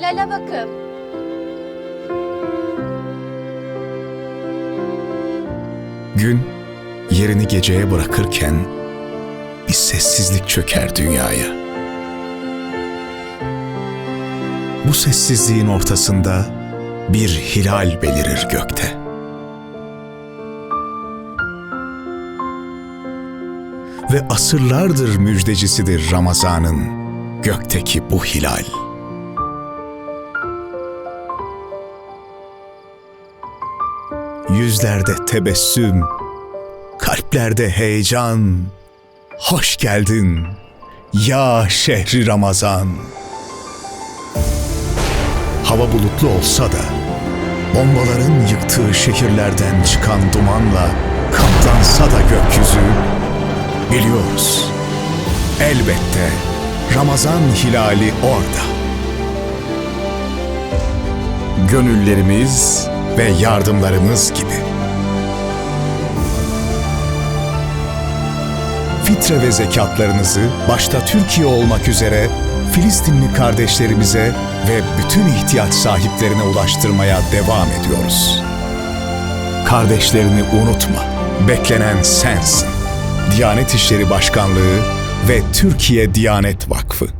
Söyle bakım. Gün yerini geceye bırakırken bir sessizlik çöker dünyaya. Bu sessizliğin ortasında bir hilal belirir gökte. Ve asırlardır müjdecisidir Ramazan'ın gökteki bu hilal. Yüzlerde tebessüm, kalplerde heyecan. Hoş geldin ya şehri Ramazan. Hava bulutlu olsa da bombaların yıktığı şehirlerden çıkan dumanla kaplansa da gökyüzü biliyoruz. Elbette Ramazan hilali orada. Gönüllerimiz ve yardımlarımız gibi. fitre ve zekatlarınızı başta Türkiye olmak üzere Filistinli kardeşlerimize ve bütün ihtiyaç sahiplerine ulaştırmaya devam ediyoruz. Kardeşlerini unutma. Beklenen sensin. Diyanet İşleri Başkanlığı ve Türkiye Diyanet Vakfı.